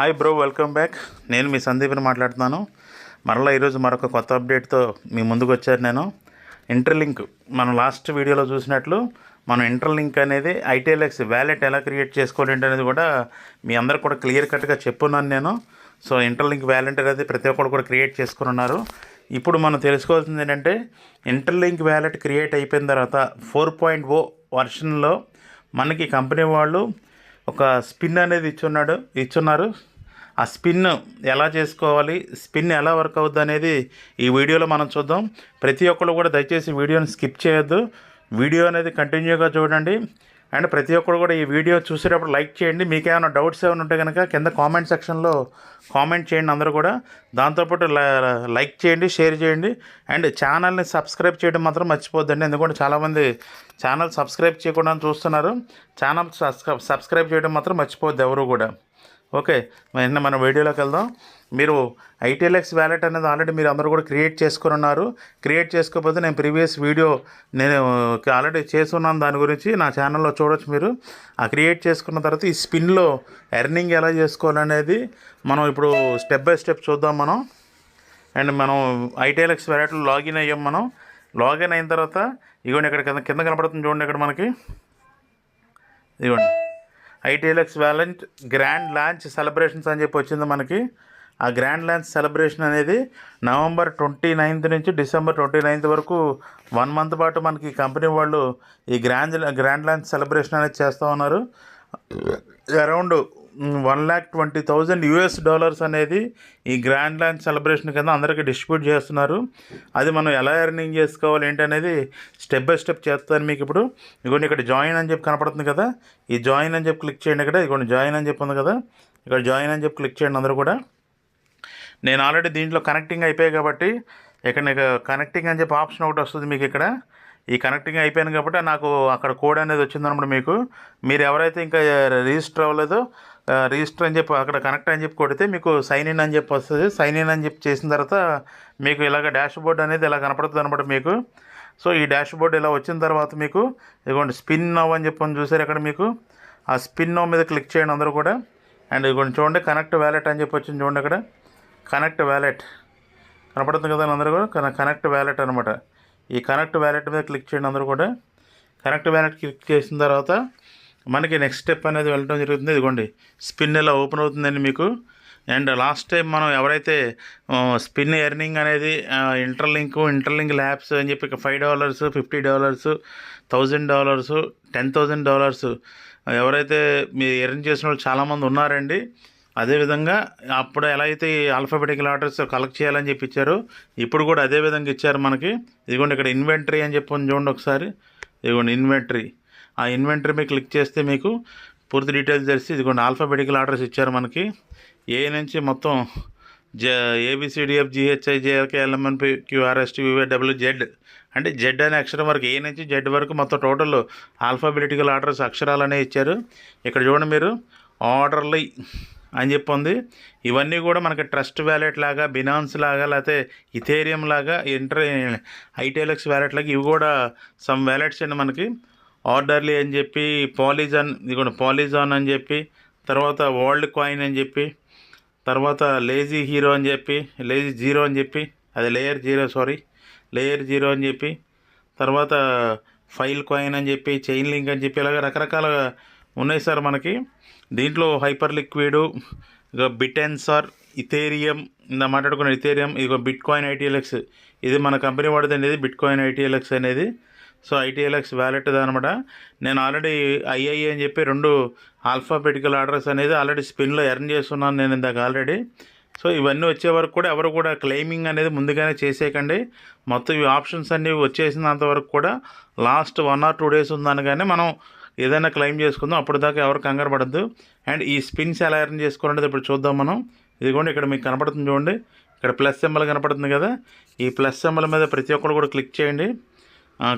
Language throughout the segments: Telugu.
Hi bro welcome back. నేను మీ సందీప్ని మాట్లాడుతున్నాను. మరలా ఈరోజు మరొక కొత్త అప్డేట్తో మీ ముందుకు వచ్చాను నేను. ఇంటర్లింక్ మనం లాస్ట్ వీడియోలో చూసినట్లు మనం ఇంటర్లింక్ అనేది ఐటీఎల్ఎక్స్ వ్యాలెట్ ఎలా క్రియేట్ చేసుకోవాలి అనేది కూడా మీ అందరు కూడా క్లియర్ కట్గా చెప్పున్నాను నేను. సో ఇంటర్లింక్ వ్యాలెట్ అనేది ప్రతి ఒక్కరు కూడా క్రియేట్ చేసుకుని ఉన్నారు. ఇప్పుడు మనం తెలుసుకోవాల్సింది ఏంటంటే ఇంటర్లింక్ వ్యాలెట్ క్రియేట్ అయిపోయిన తర్వాత ఫోర్ పాయింట్ ఓ వర్షన్లో మనకి కంపెనీ వాళ్ళు ఒక స్పిన్ అనేది ఇచ్చున్నాడు ఇచ్చున్నారు. ఆ స్పిన్ ఎలా చేసుకోవాలి స్పిన్ ఎలా వర్క్ అవుద్ది అనేది ఈ వీడియోలో మనం చూద్దాం. ప్రతి ఒక్కరు కూడా దయచేసి వీడియోని స్కిప్ చేయొద్దు. వీడియో అనేది కంటిన్యూగా చూడండి. అండ్ ప్రతి ఒక్కరు కూడా ఈ వీడియో చూసేటప్పుడు లైక్ చేయండి. మీకు ఏమైనా డౌట్స్ ఏమైనా ఉంటే కనుక కింద కామెంట్ సెక్షన్లో కామెంట్ చేయండి అందరూ కూడా. దాంతోపాటు లైక్ చేయండి షేర్ చేయండి. అండ్ ఛానల్ని సబ్స్క్రైబ్ చేయడం మాత్రం మర్చిపోద్దండి ఎందుకంటే చాలామంది ఛానల్ సబ్స్క్రైబ్ చేయకుండా చూస్తున్నారు. ఛానల్ సబ్స్క్రైబ్ చేయడం మాత్రం మర్చిపోద్ది ఎవరు కూడా. ఓకే నిన్న మన వీడియోలోకి వెళ్దాం. మీరు ఐటీఎల్ఎక్స్ వ్యాలెట్ అనేది ఆల్రెడీ మీరు అందరూ కూడా క్రియేట్ చేసుకుని ఉన్నారు. క్రియేట్ చేసుకోకపోతే నేను ప్రీవియస్ వీడియో నేను ఆల్రెడీ చేస్తున్నాను దాని గురించి. నా ఛానల్లో చూడొచ్చు మీరు. ఆ క్రియేట్ చేసుకున్న తర్వాత ఈ స్పిన్లో ఎర్నింగ్ ఎలా చేసుకోవాలనేది మనం ఇప్పుడు స్టెప్ బై స్టెప్ చూద్దాం మనం. అండ్ మనం ఐటీఎల్ఎక్స్ వ్యాలెట్లో లాగిన్ అయ్యాం మనం. లాగిన్ అయిన తర్వాత ఇగోండి ఇక్కడ కింద కింద కనపడుతుంది చూడండి ఇక్కడ మనకి. ఇదిగోండి ITLX wallet grand launch celebrations అని చెప్పి వచ్చింది మనకి. ఆ గ్రాండ్ లాంచ్ సెలబ్రేషన్ అనేది నవంబర్ ట్వంటీ నైన్త్ నుంచి డిసెంబర్ ట్వంటీ నైన్త్ వరకు వన్ మంత్ పాటు మనకి కంపెనీ వాళ్ళు ఈ గ్రాండ్ గ్రాండ్ లాంచ్ సెలబ్రేషన్ అనేది చేస్తూ ఉన్నారు. Around one lakh twenty thousand US dollars అనేది ఈ గ్రాండ్ ల్యాండ్ సెలబ్రేషన్ కింద అందరికీ డిస్ట్రిబ్యూట్ చేస్తున్నారు. అది మనం ఎలా ఎర్నింగ్ చేసుకోవాలి ఏంటనేది స్టెప్ బై స్టెప్ చేస్తాను మీకు ఇప్పుడు. ఇదిగోండి ఇక్కడ జాయిన్ అని చెప్పి కనపడుతుంది కదా. ఈ జాయిన్ అని చెప్పి క్లిక్ చేయండి ఇక్కడ. ఇదిగోండి జాయిన్ అని చెప్పి ఉంది కదా. ఇక్కడ జాయిన్ అని చెప్పి క్లిక్ చేయండి అందరూ కూడా. నేను ఆల్రెడీ దీంట్లో కనెక్టింగ్ అయిపోయాయి కాబట్టి ఇక్కడ నీకు కనెక్టింగ్ అని చెప్పి ఆప్షన్ ఒకటి వస్తుంది మీకు ఇక్కడ. ఈ కనెక్టింగ్ అయిపోయింది కాబట్టి నాకు అక్కడ కోడ్ అనేది వచ్చిందనమాట మీకు. మీరు ఎవరైతే ఇంకా రిజిస్టర్ అవ్వలేదో రిజిస్టర్ అని చెప్పి అక్కడ కనెక్ట్ అని చెప్పి కొడితే మీకు సైన్ ఇన్ అని చెప్పి వస్తుంది. సైన్ ఇన్ అని చెప్పి చేసిన తర్వాత మీకు ఇలాగ డాష్ బోర్డ్ అనేది ఇలా కనపడుతుంది అనమాట మీకు. సో ఈ డాష్ బోర్డ్ ఇలా వచ్చిన తర్వాత మీకు ఇదిగోండి స్పిన్ నవ్ అని చెప్పి చూసారు అక్కడ మీకు? ఆ స్పిన్ నవ్ మీద క్లిక్ చేయండి అందరూ కూడా. అండ్ ఇదిగోండి చూడండి కనెక్ట్ వ్యాలెట్ అని చెప్పి వచ్చింది చూడండి అక్కడ. కనెక్ట్ వ్యాలెట్ కనపడుతుంది కదా అందరూ కూడా? కన- కనెక్ట్ వ్యాలెట్ అనమాట ఈ కనెక్ట్ వ్యాలెట్ మీద క్లిక్ చేయండి అందరూ కూడా. కనెక్ట్ వ్యాలెట్ క్లిక్ చేసిన తర్వాత మనకి నెక్స్ట్ స్టెప్ అనేది వెళ్ళడం జరుగుతుంది. ఇదిగోండి స్పిన్ ఇలా ఓపెన్ అవుతుందండి మీకు. అండ్ లాస్ట్ టైం మనం ఎవరైతే స్పిన్ ఎర్నింగ్ అనేది ఇంటర్లింక్ ఇంటర్లింక్ ల్యాబ్స్ అని చెప్పి five dollars fifty dollars thousand dollars ten thousand dollars ఎవరైతే మీరు ఎర్న్ చేసిన వాళ్ళు చాలామంది ఉన్నారండి. అదేవిధంగా అప్పుడు ఎలా అయితే ఆల్ఫాబెటికల్ ఆర్డర్స్ కలెక్ట్ చేయాలని చెప్పి ఇచ్చారో ఇప్పుడు కూడా అదే విధంగా ఇచ్చారు మనకి. ఇదిగోండి ఇక్కడ ఇన్వెంటరీ అని చెప్పి చూడండి ఒకసారి. ఇదిగోండి ఇన్వెంటరీ ఆ ఇన్వెంటరీ మీద క్లిక్ చేస్తే మీకు పూర్తి డీటెయిల్స్ తెలిసి ఇదిగోండి ఆల్ఫాబెటికల్ ఆర్డర్స్ ఇచ్చారు మనకి. ఏ నుంచి మొత్తం జ A B C D F G H I J L K L M N P Q R S T V Y W Z అంటే జెడ్ అనే అక్షరం వరకు ఏ నుంచి జెడ్ వరకు మొత్తం టోటల్ ఆల్ఫాబెటికల్ ఆర్డర్స్ అక్షరాలు ఇచ్చారు. ఇక్కడ చూడండి మీరు ఆర్డర్లీ అని చెప్పి ఉంది. ఇవన్నీ కూడా మనకి ట్రస్ట్ వ్యాలెట్ లాగా బినాన్స్ లాగా లేకపోతే ఇథేరియం లాగా ఇంటర్ ఐటీఎల్ఎక్స్ వ్యాలెట్ లాగా ఇవి కూడా సమ్ వ్యాలెట్స్ అండి మనకి. ఆర్డర్లీ అని చెప్పి పాలిజాన్ ఇది పాలిజాన్ అని చెప్పి తర్వాత వరల్డ్ కాయిన్ అని చెప్పి తర్వాత లేజీ హీరో అని చెప్పి లేజీ జీరో అని చెప్పి అది layer zero sorry layer zero అని చెప్పి తర్వాత ఫైల్ కాయిన్ అని చెప్పి చైన్ లింక్ అని చెప్పి ఇలాగ రకరకాల ఉన్నాయి సార్ మనకి. దీంట్లో హైపర్ లిక్విడ్ ఇక బిటెన్సార్ ఇథేరియం ఇందా మాట్లాడుకున్న ఇథేరియం ఇదిగో బిట్ కాయిన్ ఐటీఎల్ఎక్స్. ఇది మన కంపెనీ వాడిదండి ఇది బిట్ కాయిన్ ఐటీఎల్ఎక్స్ అనేది. సో ఐటీఎల్ఎక్స్ వ్యాలెట్ అనమాట నేను ఆల్రెడీ ఐఐ అని చెప్పి రెండు ఆల్ఫాబెటికల్ ఆర్డర్స్ అనేది ఆల్రెడీ స్పిన్లో ఎర్న్ చేస్తున్నాను నేను ఇందాక ఆల్రెడీ సో ఇవన్నీ వచ్చే వరకు కూడా ఎవరు కూడా క్లెయిమింగ్ అనేది ముందుగానే చేసేయకండి. మొత్తం ఈ ఆప్షన్స్ అన్నీ వచ్చేసినంత వరకు కూడా last one or two days ఉందనగానే మనం ఏదైనా క్లెయిమ్ చేసుకుందాం అప్పుడు దాకా ఎవరు కంగారు పడద్దు. అండ్ ఈ స్పిన్స్ ఎలా ఎర్న్ చేసుకోవాలంటే ఇప్పుడు చూద్దాం మనం. ఇదిగోండి ఇక్కడ మీకు కనపడుతుంది చూడండి. ఇక్కడ ప్లస్ సింబల్ కనపడుతుంది కదా. ఈ ప్లస్ సింబల్ మీద ప్రతి ఒక్కరు కూడా క్లిక్ చేయండి.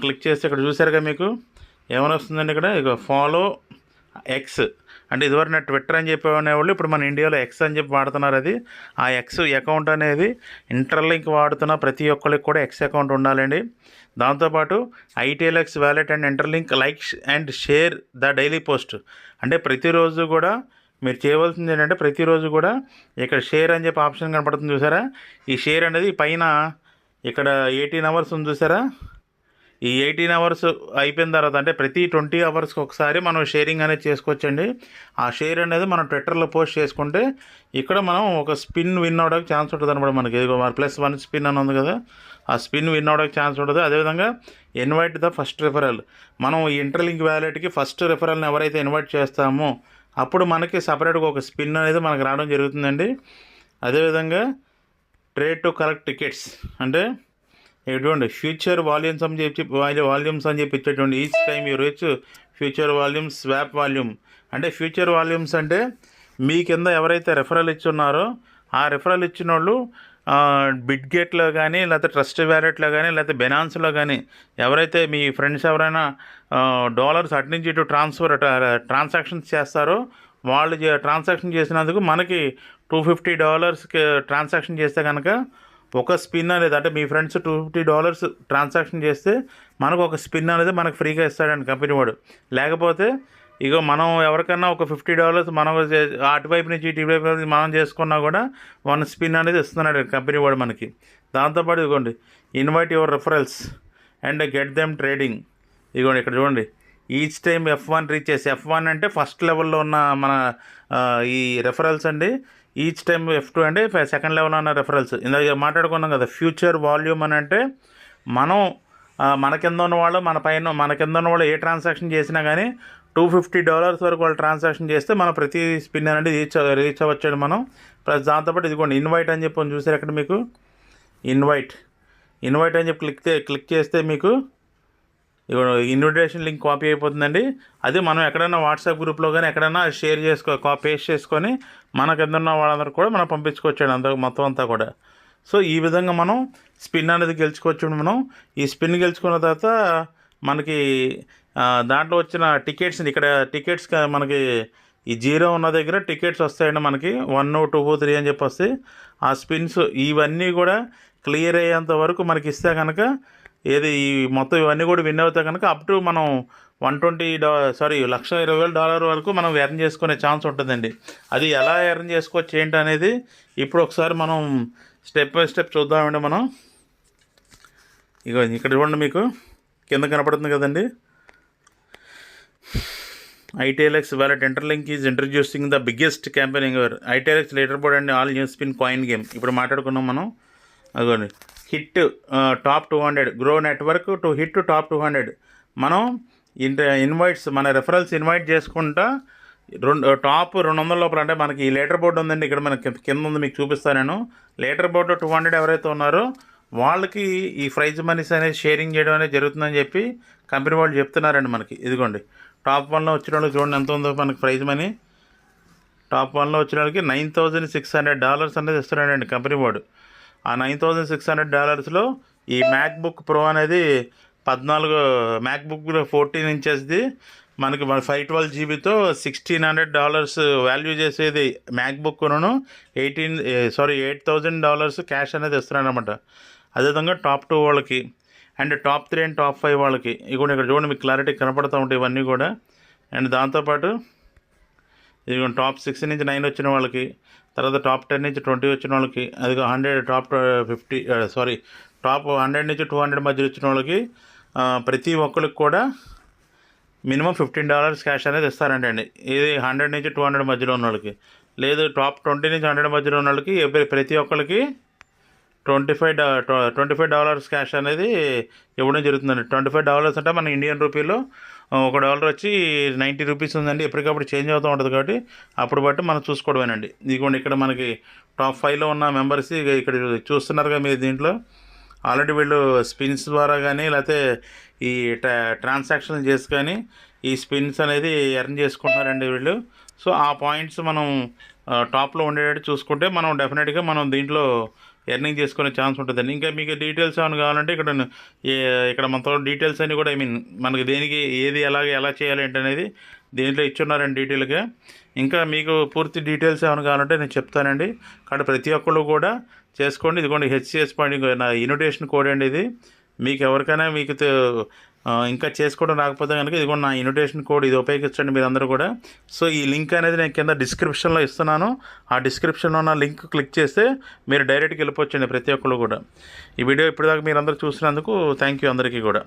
క్లిక్ చేస్తే ఇక్కడ చూసారుగా మీకు? ఏమైనా వస్తుందండి ఇక్కడ? ఇక ఫాలో ఎక్స్ అంటే ఇదివరకు నా ట్విట్టర్ అని చెప్పేవాళ్ళు ఇప్పుడు మన ఇండియాలో ఎక్స్ అని చెప్పి వాడుతున్నారు అది. ఆ ఎక్స్ అకౌంట్ అనేది ఇంటర్లింక్ వాడుతున్న ప్రతి ఒక్కరికి కూడా ఎక్స్ అకౌంట్ ఉండాలండి. దాంతోపాటు ITLX wallet and interlink like and share the daily post అంటే ప్రతిరోజు కూడా మీరు చేయవలసింది ఏంటంటే ప్రతిరోజు కూడా ఇక్కడ షేర్ అని చెప్పి ఆప్షన్ కనపడుతుంది చూసారా? ఈ షేర్ అనేది పైన ఇక్కడ ఎయిటీన్ అవర్స్ ఉంది చూసారా? ఈ ఎయిటీన్ అవర్స్ అయిపోయిన తర్వాత అంటే ప్రతి ట్వంటీ అవర్స్కి ఒకసారి మనం షేరింగ్ అనేది చేసుకోవచ్చండి. ఆ షేర్ అనేది మనం ట్విట్టర్లో పోస్ట్ చేసుకుంటే ఇక్కడ మనం ఒక స్పిన్ విన్ అవడానికి ఛాన్స్ ఉంటుంది అనమాట మనకి. ఇదిగో ప్లస్ వన్ స్పిన్ అని ఉంది కదా ఆ స్పిన్ విన్ అవడానికి ఛాన్స్ ఉంటుంది. అదేవిధంగా ఇన్వైట్ ద ఫస్ట్ రిఫరల్. మనం ఈ ఇంటర్లింక్ వ్యాలెట్కి ఫస్ట్ రిఫరల్ని ఎవరైతే ఇన్వైట్ చేస్తామో అప్పుడు మనకి సపరేట్గా ఒక స్పిన్ అనేది మనకు రావడం జరుగుతుందండి. అదేవిధంగా ట్రేడ్ టు కలెక్ట్ టికెట్స్ అంటే ఎటువంటి ఫ్యూచర్ వాల్యూమ్స్ అని చెప్పి వాల్యూమ్స్ అని చెప్పి ఇచ్చేటువంటి each time you reach future volumes swap volume అంటే ఫ్యూచర్ వాల్యూమ్స్ అంటే మీ కింద ఎవరైతే రెఫరల్ ఇచ్చున్నారో ఆ రెఫరల్ ఇచ్చిన వాళ్ళు బిడ్గేట్లో కానీ లేకపోతే ట్రస్ట్ వ్యాలెట్లో కానీ లేకపోతే బెనాన్స్లో కానీ ఎవరైతే మీ ఫ్రెండ్స్ ఎవరైనా డాలర్స్ అటు నుంచి ఇటు ట్రాన్స్ఫర్ ట్రాన్సాక్షన్స్ చేస్తారో వాళ్ళు ట్రాన్సాక్షన్ చేసినందుకు మనకి టూ ఫిఫ్టీ డాలర్స్కి ట్రాన్సాక్షన్ చేస్తే కనుక ఒక స్పిన్ అనేది అంటే మీ friends two fifty dollars transaction చేస్తే మనకు ఒక స్పిన్ అనేది మనకు ఫ్రీగా ఇస్తాడండి కంపెనీ వాడు. లేకపోతే ఇగో మనం ఎవరికన్నా ఒక ఫిఫ్టీ డాలర్స్ మనం అటువైపు నుంచి ఇటువైపు నుంచి మనం చేసుకున్నా కూడా వన్ స్పిన్ అనేది ఇస్తున్నాడు కంపెనీ వాడు మనకి. దాంతోపాటు ఇదిగోండి invite your referrals and get them trading ఇదిగోండి ఇక్కడ చూడండి each time F one reach చేసి ఎఫ్ వన్ అంటే ఫస్ట్ లెవెల్లో ఉన్న మన ఈ రెఫరల్స్ అండి ఈచ్ టైం ఎఫ్ టూ అంటే సెకండ్ లెవెల్ అన్న రెఫరెన్స్ ఇందాక మాట్లాడుకున్నాం కదా ఫ్యూచర్ వాల్యూమ్ అని అంటే మనం మన కింద ఉన్న వాళ్ళు మన పైన మన కింద ఉన్న వాళ్ళు ఏ ట్రాన్సాక్షన్ చేసినా కానీ టూ ఫిఫ్టీ డాలర్స్ వరకు వాళ్ళు ట్రాన్సాక్షన్ చేస్తే మన ప్రతి స్పిన్ అనేది రీచ్ రీచ్ అవ్వచ్చండి మనం. ప్లస్ దాంతోపాటు ఇదిగోండి ఇన్వైట్ అని చెప్పి చూసారు అక్కడ మీకు? ఇన్వైట్ ఇన్వైట్ అని చెప్పి క్లిక్ క్లిక్ చేస్తే మీకు ఇన్విటేషన్ లింక్ కాపీ అయిపోతుందండి. అది మనం ఎక్కడైనా వాట్సాప్ గ్రూప్లో కానీ ఎక్కడైనా షేర్ చేసుకో కా పేస్ట్ చేసుకొని మన కింద ఉన్న వాళ్ళందరూ కూడా మనం పంపించుకోవచ్చండి అంత మొత్తం అంతా కూడా. సో ఈ విధంగా మనం స్పిన్ అనేది గెలుచుకోవచ్చు మనం. ఈ స్పిన్ గెలుచుకున్న తర్వాత మనకి దాంట్లో వచ్చిన టికెట్స్ ఇక్కడ టికెట్స్ మనకి ఈ జీరో ఉన్న దగ్గర టికెట్స్ వస్తాయండి మనకి. వన్ టూ త్రీ అని చెప్పి వస్తాయి ఆ స్పిన్స్ ఇవన్నీ కూడా క్లియర్ అయ్యేంత వరకు మనకి ఇస్తే కనుక ఏది ఈ మొత్తం ఇవన్నీ కూడా విన్ అవుతాయి కనుక అప్ టు మనం వన్ ట్వంటీ డా సారీ లక్ష ఇరవై వేల డాలర్ వరకు మనం ఎర్న్ చేసుకునే ఛాన్స్ ఉంటుందండి. అది ఎలా ఎర్న్ చేసుకోవచ్చు ఏంటి అనేది ఇప్పుడు ఒకసారి మనం స్టెప్ బై స్టెప్ చూద్దామండి మనం. ఇక ఇక్కడ చూడండి మీకు కింద కనపడుతుంది కదండి. ITLX wallet interlink is introducing the biggest campaign ever ITLX leader board and all news pin coin game ఇప్పుడు మాట్లాడుకున్నాం మనం. అదిగోండి. Hit top two hundred grow network to hit top two hundred. మనం ఇన్ ఇన్వైట్స్ మన రెఫరల్స్ ఇన్వైట్ చేసుకుంటా రెండు టాప్ రెండు వందల లోపల అంటే మనకి ఈ లేటర్ బోర్డు ఉందండి ఇక్కడ మనకి కింద ఉంది మీకు చూపిస్తాను నేను. లేటర్ బోర్డు టూ హండ్రెడ్ ఎవరైతే ఉన్నారో వాళ్ళకి ఈ ప్రైజ్ మనీస్ అనేది షేరింగ్ చేయడం అనేది జరుగుతుందని చెప్పి కంపెనీ వాళ్ళు చెప్తున్నారండి మనకి. ఇదిగోండి టాప్ వన్లో వచ్చిన వాళ్ళకి చూడండి ఎంత ఉందో మనకి ప్రైజ్ మనీ. టాప్ వన్లో వచ్చిన వాళ్ళకి nine thousand six hundred dollars అనేది ఇస్తున్నాడండి కంపెనీ వాడు ఆ నైన్ థౌజండ్ సిక్స్ హండ్రెడ్ డాలర్స్లో ఈ మ్యాక్ బుక్ ప్రో అనేది పద్నాలుగు మ్యాక్ బుక్ ఫోర్టీన్ ఇంచెస్ది. మనకి ఫైవ్ ట్వెల్వ్ జీబీతో సిక్స్టీన్ హండ్రెడ్ డాలర్స్ వాల్యూ చేసేది మ్యాక్ బుక్ను eighteen sorry eight thousand dollars cash అనేది ఇస్తున్నారనమాట అదేవిధంగా టాప్ టూ వాళ్ళకి and top three and top five వాళ్ళకి. ఇవి కూడా ఇక్కడ చూడండి మీకు క్లారిటీ కనపడుతూ ఉంటాయి ఇవన్నీ కూడా. అండ్ దాంతోపాటు ఇది టాప్ సిక్స్ నుంచి నైన్ వచ్చిన వాళ్ళకి తర్వాత టాప్ టెన్ నుంచి ట్వంటీ వచ్చిన వాళ్ళకి అది hundred top fifty sorry top hundred నుంచి టూ హండ్రెడ్ మధ్య వచ్చిన వాళ్ళకి ప్రతి ఒక్కరికి కూడా మినిమం ఫిఫ్టీన్ డాలర్స్ క్యాష్ అనేది ఇస్తారండి అండి ఇది హండ్రెడ్ నుంచి టూ హండ్రెడ్ మధ్యలో ఉన్న వాళ్ళకి లేదు టాప్ ట్వంటీ నుంచి హండ్రెడ్ మధ్యలో ఉన్న వాళ్ళకి ఎవరి- ప్రతి ఒక్కరికి ట్వంటీ ఫైవ్ డా ట్వంటీ ఫైవ్ డాలర్స్ క్యాష్ అనేది ఇవ్వడం జరుగుతుందండి. ట్వంటీ ఫైవ్ డాలర్స్ అంటే మన ఇండియన్ రూపీలో ఒక డాలర్ వచ్చి నైంటీ రూపీస్ ఉందండి. ఎప్పటికప్పుడు చేంజ్ అవుతూ ఉంటుంది కాబట్టి అప్పుడు బట్టి మనం చూసుకోవడమేనండి. ఇదిగోండి ఇక్కడ మనకి టాప్ ఫైవ్లో ఉన్న మెంబర్స్ ఇక్కడ చూస్తున్నారుగా మీరు దీంట్లో. ఆల్రెడీ వీళ్ళు స్పిన్స్ ద్వారా కానీ లేకపోతే ఈ ట్రా- ట్రాన్సాక్షన్ చేసి కానీ ఈ స్పిన్స్ అనేది ఎర్న్ చేసుకుంటున్నారండి వీళ్ళు. సో ఆ పాయింట్స్ మనం టాప్లో ఉండేటట్టు చూసుకుంటే మనం డెఫినెట్గా మనం దీంట్లో ఎర్నింగ్ చేసుకునే ఛాన్స్ ఉంటుందండి. ఇంకా మీకు డీటెయిల్స్ ఏమైనా కావాలంటే ఇక్కడ ఇక్కడ మనతో డీటెయిల్స్ అన్నీ కూడా ఐ మీన్ మనకి దేనికి ఏది ఎలాగే ఎలా చేయాలి ఏంటనేది దీంట్లో ఇచ్చున్నారండి డీటెయిల్గా ఇంకా మీకు పూర్తి డీటెయిల్స్ ఏమైనా కావాలంటే నేను చెప్తానండి. కాబట్టి ప్రతి ఒక్కళ్ళు కూడా చేసుకోండి. ఇదిగోండి హెచ్సిఎస్ పాయింట్ నా ఇన్విటేషన్ కోడ్ అండి ఇది. మీకు ఎవరికైనా మీకు ఇంకా చేసుకోవడం రాకపోతే కనుక ఇది కూడా నా ఇన్విటేషన్ కోడ్ ఇది ఉపయోగించండి మీరు అందరూ కూడా. సో ఈ లింక్ అనేది నేను కింద డిస్క్రిప్షన్లో ఇస్తున్నాను. ఆ డిస్క్రిప్షన్లో ఉన్న లింక్ క్లిక్ చేస్తే మీరు డైరెక్ట్గా వెళ్ళిపోవచ్చండి ప్రతి ఒక్కళ్ళు కూడా. ఈ వీడియో ఇప్పటిదాకా మీరు అందరూ చూసినందుకు థ్యాంక్ యూ అందరికీ కూడా.